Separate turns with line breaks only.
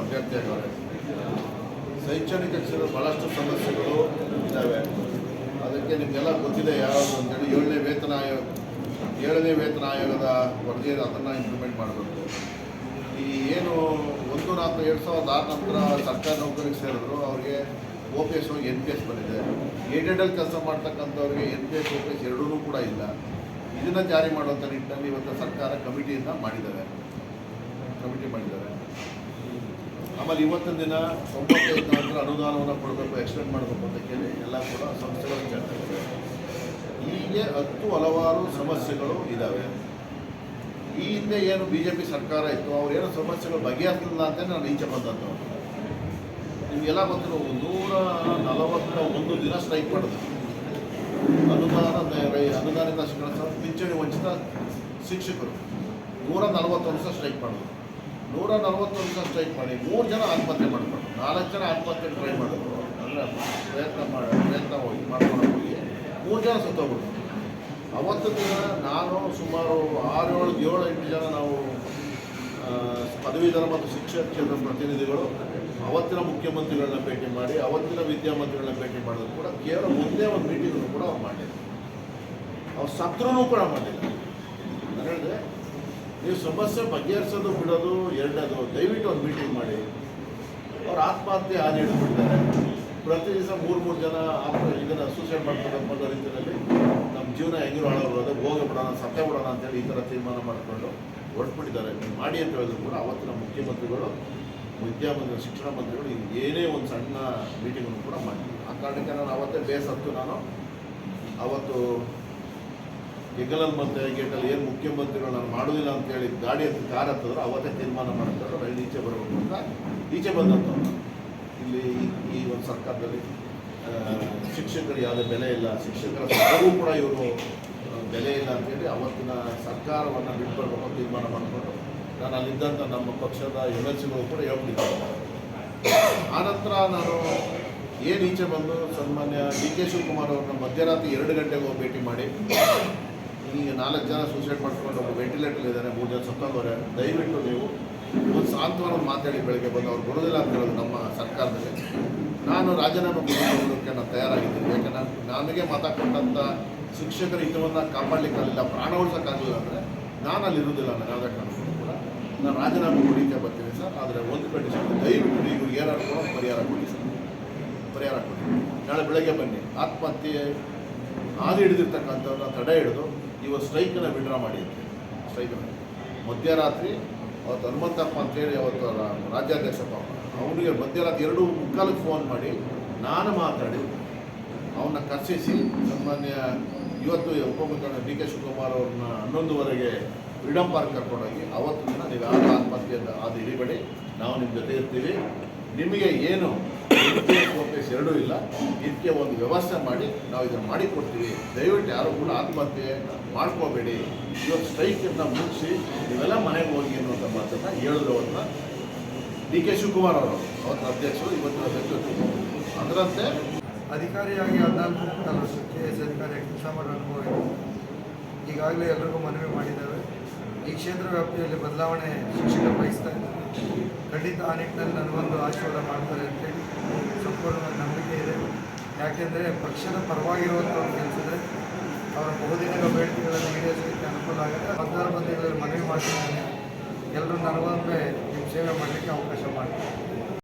ಆಗವ್ರೆ ಶೈಕ್ಷಣಿಕ ಕ್ಷೇತ್ರ ಭಾಳಷ್ಟು ಸಮಸ್ಯೆಗಳು ಇದ್ದಾವೆ. ಅದಕ್ಕೆ ನಿಮಗೆಲ್ಲ ಗೊತ್ತಿದೆ ಯಾವುದು ಅಂತೇಳಿ. ಏಳನೇ ವೇತನ ಆಯೋಗ, ಏಳನೇ ವೇತನ ಆಯೋಗದ ವರದಿ ಅದನ್ನು ಇಂಪ್ಲಿಮೆಂಟ್ ಮಾಡಬೇಕು. ಈ ಏನು ಒಂದು ನಾಲ್ಕು ಎರಡು ಸಾವಿರದ ಆರು ನಂತರ ಸರ್ಕಾರಿ ನೌಕರಿಗೆ ಸೇರಿದ್ರು, ಅವ್ರಿಗೆ ಓ ಪಿ ಎಸ್ ಹೋಗಿ ಎನ್ ಪಿ ಎಸ್ ಬಂದಿದೆ. ಏಡೆಡಲ್ಲಿ ಕೆಲಸ ಮಾಡ್ತಕ್ಕಂಥವ್ರಿಗೆ N P S O P S ಎರಡೂ ಕೂಡ ಇಲ್ಲ. ಇದನ್ನು ಜಾರಿ ಮಾಡುವಂಥ ನಿಟ್ಟಿನಲ್ಲಿ ಇವತ್ತು ಸರ್ಕಾರ ಕಮಿಟಿಯನ್ನು ಮಾಡಿದ್ದಾರೆ. ಕಮಿಟಿ ಮಾಡಿದ್ದಾರೆ. ಆಮೇಲೆ ಇವತ್ತಿನ ದಿನ ಒಂಬತ್ತೈದು ಅನುದಾನವನ್ನು ಕೊಡಬೇಕು ಎಕ್ಸ್ಟೆಂಡ್ ಮಾಡಬೇಕು ಅಂತ ಕೇಳಿ ಎಲ್ಲ ಕೂಡ ಸಂಸ್ಥೆಗಳು ಕೇಳ್ತಾರೆ ಹೀಗೆ ಹತ್ತು ಹಲವಾರು ಸಮಸ್ಯೆಗಳು ಇದ್ದಾವೆ ಈ ಹಿಂದೆ ಏನು ಬಿ ಜೆ ಪಿ ಸರ್ಕಾರ ಇತ್ತು, ಅವ್ರು ಏನೋ ಸಮಸ್ಯೆಗಳು ಬಗೆಹರಿಸಲಿಲ್ಲ ಅಂತ ನಾನು ಈಚೆ ಬಂದದ್ದು. ನಿಮಗೆಲ್ಲ ಗೊತ್ತಿರೋ ನೂರ ನಲವತ್ತ ಒಂದು ದಿನ ಸ್ಟ್ರೈಕ್ ಮಾಡಿದ್ರು ಅನುದಾನ ಅನುದಾನಿತ ಶಿಕ್ಷಣ ಪಿಂಚಣಿ ವಂಚಿತ ಶಿಕ್ಷಕರು ನೂರ ನಲವತ್ತೊಂದು ದಿವಸ ಸ್ಟ್ರೈಕ್ ಮಾಡಿದ್ರು ನೂರ ನಲವತ್ತೊಂದು ದಿವಸ ಸ್ಟ್ರೈಕ್ ಮಾಡಿ ಮೂರು ಜನ ಆತ್ಮಹತ್ಯೆ ಮಾಡ್ಕೊಂಡು ನಾಲ್ಕು ಜನ ಆತ್ಮಹತ್ಯೆ ಟ್ರೈ ಮಾಡಿದ್ರು. ಅಂದರೆ ಪ್ರಯತ್ನ ಮಾಡಿ, ಪ್ರಯತ್ನ ಹೋಗಿ, ಮಾಡ್ಕೊಂಡು ಹೋಗಿ ಮೂರು ಜನ ಸತ್ತೋಗ್ಬಿಟ್ರು. ಅವತ್ತು ದಿನ ನಾನು ಸುಮಾರು ಆರು ಏಳು ಏಳು, ಎಂಟು ಜನ ನಾವು ಪದವೀಧರ ಮತ್ತು ಶಿಕ್ಷಕ ಕ್ಷೇತ್ರದ ಪ್ರತಿನಿಧಿಗಳು ಅವತ್ತಿನ ಮುಖ್ಯಮಂತ್ರಿಗಳನ್ನ ಭೇಟಿ ಮಾಡಿ, ಅವತ್ತಿನ ವಿದ್ಯಾಮಂತ್ರಿಗಳನ್ನ ಭೇಟಿ ಮಾಡೋದು ಕೂಡ ಕೇವಲ ಒಂದೇ ಒಂದು ಮೀಟಿಂಗನ್ನು ಕೂಡ ಅವ್ರು ಮಾಡಿಲ್ಲ ಅವ್ರು ಸತ್ರೂ ಕೂಡ ಮಾಡಿಲ್ಲ. ನಾನು ಹೇಳಿದೆ ನೀವು ಸಮಸ್ಯೆ ಬಗೆಹರಿಸೋದು ಬಿಡೋದು ಎರಡನೇದು, ದಯವಿಟ್ಟು ಒಂದು ಮೀಟಿಂಗ್ ಮಾಡಿ. ಅವ್ರು ಆತ್ಮಹತ್ಯೆ ಹಾನಿ ಹಿಡಿದ್ಬಿಡ್ತಾರೆ. ಪ್ರತಿ ದಿವಸ ಮೂರು ಮೂರು ಜನ ಆತ್ಮ ಇದನ್ನು ಸೂಸೈಡ್ ಮಾಡ್ತಾರೆ ರೀತಿಯಲ್ಲಿ ನಮ್ಮ ಜೀವನ ಹೆಂಗಿರು ಹಾಳಾಗೋದು, ಹೋಗಿ ಬಿಡೋಣ ಬಿಡೋಣ ಅಂತೇಳಿ ಈ ಥರ ತೀರ್ಮಾನ ಮಾಡಿಕೊಂಡು ಹೊರಟ್ಬಿಟ್ಟಿದ್ದಾರೆ. ನೀವು ಮಾಡಿ ಅಂತ ಹೇಳಿದ್ರು ಕೂಡ ಅವತ್ತಿನ ಮುಖ್ಯಮಂತ್ರಿಗಳು ವಿದ್ಯಾಮಂತ್ರಿ ಶಿಕ್ಷಣ ಮಂತ್ರಿಗಳು ಏನೇ ಒಂದು ಸಣ್ಣ ಮೀಟಿಂಗನ್ನು ಕೂಡ ಮಾಡಿದ್ವಿ ಆ ಕಾರಣಕ್ಕೆ ನಾನು ಅವತ್ತೇ ಬೇಸತ್ತು ನಾನು. ಅವತ್ತು ಹೆಗಲಲ್ಲಿ ಮತ್ತೆ ಗೇಟಲ್ಲಿ ಏನು ಮುಖ್ಯಮಂತ್ರಿಗಳು ನಾನು ಮಾಡೋದಿಲ್ಲ ಅಂತೇಳಿ ಗಾಡಿ ಅಂತ ಕಾರ್ ಹತ್ತಿದ್ರು, ಅವತ್ತೇ ತೀರ್ಮಾನ ಮಾಡ್ತಾರೆ ರೈಲು ಈಚೆ ಬರಬೇಕು ಅಂತ ಈಚೆ ಬಂದಂಥವ್ರು ಇಲ್ಲಿ ಈ- ಒಂದು ಸರ್ಕಾರದಲ್ಲಿ ಶಿಕ್ಷಕರು ಯಾವುದೇ ಬೆಲೆ ಇಲ್ಲ. ಶಿಕ್ಷಕರ ಸಾವಿಗೂ ಕೂಡ ಇವರು ಬೆಲೆ ಇಲ್ಲ ಅಂತೇಳಿ ಅವತ್ತಿನ ಸರ್ಕಾರವನ್ನು ಬಿಟ್ಟು ಬರಬೇಕು ಅಂತ ತೀರ್ಮಾನ ಮಾಡಿಕೊಂಡು ನಾನು ಅಲ್ಲಿದ್ದಂಥ ನಮ್ಮ ಪಕ್ಷದ ಎಂ ಎಲ್ ಸಿಗಳು ಕೂಡ ಹೇಳ್ಬಿಟ್ಟಿದ್ದೆ ಆನಂತರ ನಾನು ಏನು ಈಚೆ ಬಂದು ಸನ್ಮಾನ್ಯ ಡಿ ಕೆ ಶಿವಕುಮಾರ್ ಅವ್ರನ್ನ ಮಧ್ಯರಾತ್ರಿ ಎರಡು ಗಂಟೆಗೆ ಹೋಗಿ ಭೇಟಿ ಮಾಡಿ ಈಗ ನಾಲ್ಕು ಜನ ಸೂಸೈಡ್ ಮಾಡ್ಕೊಂಡು ಒಬ್ಬ ವೆಂಟಿಲೇಟರ್ ಇದ್ದಾರೆ ಮೂರು ಜನ ಸತ್ತೋಗವ್ರೆ ದಯವಿಟ್ಟು ನೀವು ಒಂದು ಸಾಂತ್ವನ ಮಾತಾಡಿ ಬೆಳಗ್ಗೆ ಬಂದು, ಅವ್ರು ಬರೋದಿಲ್ಲ ಅಂತ ಹೇಳೋದು ನಮ್ಮ ಸರ್ಕಾರದಲ್ಲಿ. ನಾನು ರಾಜೀನಾಮೆ ಕೊಡೋದಕ್ಕೆ ನಾನು ತಯಾರಾಗಿದ್ದೀನಿ. ಯಾಕಂದ್ರೆ ನನಗೆ ಕೊಟ್ಟಂಥ ಶಿಕ್ಷಕರ ಹಿತವನ್ನು ಕಾಪಾಡಲಿಕ್ಕಾಗಲಿಲ್ಲ, ಪ್ರಾಣ ಉಳಿಸೋಕ್ಕಾಗಲಿಲ್ಲ ಅಂದರೆ ನಾನು ಅಲ್ಲಿ ಇರುವುದಿಲ್ಲ ನಾನು ಯಾವುದೇ ಕಾರಣಕ್ಕೂ ಕೂಡ ನಾನು ರಾಜೀನಾಮೆ ಕೊಡಲಿಕ್ಕೆ ಬರ್ತೀನಿ ಸರ್. ಆದರೆ ಒಂದು ಕಂಡೀಷನ್ ದಯವಿಟ್ಟು ನೀವು ಏನಾದ್ರು ಕೂಡ ಪರಿಹಾರ ಕೊಡಿ ಸರ್. ಪರಿಹಾರ ಕೊಡಿ. ನಾಳೆ ಬೆಳಗ್ಗೆ ಬನ್ನಿ. ಆತ್ಮಹತ್ಯೆ ಹಾದಿ ಹಿಡಿದಿರ್ತಕ್ಕಂಥವ್ರನ್ನ ತಡೆ ಹಿಡಿದು ಇವತ್ತು ಸ್ಟ್ರೈಕನ್ನು ವಿಡ್ರಾ ಮಾಡಿ ಅಂತ ಸ್ಟ್ರೈಕನ್ನು ಮಧ್ಯರಾತ್ರಿ ಅವತ್ತು ಹನುಮಂತಪ್ಪ ಅಂತೇಳಿ ಅವತ್ತು ರಾಜ್ಯಾಧ್ಯಕ್ಷ ಪಾಪ. ಅವನಿಗೆ ಮಧ್ಯರಾತ್ರಿ ಎರಡು ಮುಕ್ಕಾಲಕ್ಕೆ ಫೋನ್ ಮಾಡಿ ನಾನು ಮಾತಾಡಿ ಅವನ್ನ ಕರ್ಸಿಸಿ ಸಾಮಾನ್ಯ ಇವತ್ತು ಉಪಮುಖ್ಯಮಂತ್ರಿ ಡಿ ಕೆ ಶಿವಕುಮಾರ್ ಅವ್ರನ್ನ ಹನ್ನೊಂದುವರೆಗೆ ಫ್ರೀಡಮ್ ಪಾರ್ಕ್ ಕರ್ಕೊಂಡೋಗಿ ಅವತ್ತು ದಿನ ನೀವು ಯಾವ ಆತ್ಮಹತ್ಯೆ ಅದು ಇಳಿಬೇಡಿ. ನಾವು ನಿಮ್ಮ ಜೊತೆ ಇರ್ತೀವಿ. ನಿಮಗೆ ಏನು ಎರಡೂ ಇಲ್ಲ. ಇದಕ್ಕೆ ಒಂದು ವ್ಯವಸ್ಥೆ ಮಾಡಿ, ನಾವು ಇದನ್ನು ಮಾಡಿಕೊಡ್ತೀವಿ. ದಯವಿಟ್ಟು ಯಾರು ಕೂಡ ಆತ್ಮಹತ್ಯೆ ಮಾಡ್ಕೋಬೇಡಿ. ಇವತ್ತು ಸ್ಟ್ರೈಕನ್ನು ಮುಗಿಸಿ ನೀವೆಲ್ಲ ಮನೆಗೆ ಹೋಗಿ ಅನ್ನುವಂಥ ಮಾತನ್ನು ಹೇಳಿದ್ರು ಅವ್ರನ್ನ. ಡಿ ಕೆ ಶಿವಕುಮಾರ್ ಅವರು ಅವರ ಅಧ್ಯಕ್ಷರು, ಇವತ್ತಿನ ಅಧ್ಯಕ್ಷರು. ಅದರಂತೆ
ಅಧಿಕಾರಿಯಾಗಿ ಹದಿನಾಲ್ಕು ಎಸ್ ಅಧಿಕಾರಿಯಾಗಿ ಕೆಲಸ ಮಾಡೋ ಅನುಭವ ಈಗಾಗಲೇ ಎಲ್ರಿಗೂ ಮನವಿ ಮಾಡಿದ್ದಾವೆ. ಈ ಕ್ಷೇತ್ರ ವ್ಯಾಪ್ತಿಯಲ್ಲಿ ಬದಲಾವಣೆ ಶಿಕ್ಷಕರು ಬಯಸ್ತಾ ಇದ್ದಾರೆ. ಖಂಡಿತ ಆ ನಿಟ್ಟಿನಲ್ಲಿ ನನಗೊಂದು ಆಶೀರ್ವಾದ ಮಾಡ್ತಾರೆ ಅಂತೇಳಿ ಸಂಪೂರ್ಣ ನಂಬಿಕೆ ಇದೆ. ಯಾಕೆಂದರೆ ಪಕ್ಷದ ಪರವಾಗಿರುವಂಥವ್ರು ಕೆಲಸದ್ರೆ ಅವರ ಬಹುದಿನಗಳ ಬೇಡಿಕೆಗಳನ್ನು ಈಡೇರಿಸಲಿಕ್ಕೆ ಅನುಕೂಲ ಆಗುತ್ತೆ. ಹದಿನಾರು ಮಂದಿಗಳಲ್ಲಿ ಮನವಿ ಮಾಡ್ತೀನಿ ಎಲ್ಲರೂ ನನಗೊಮ್ಮೆ ನಿಮ್ಮ ಸೇವೆ ಮಾಡಲಿಕ್ಕೆ ಅವಕಾಶ ಮಾಡಿ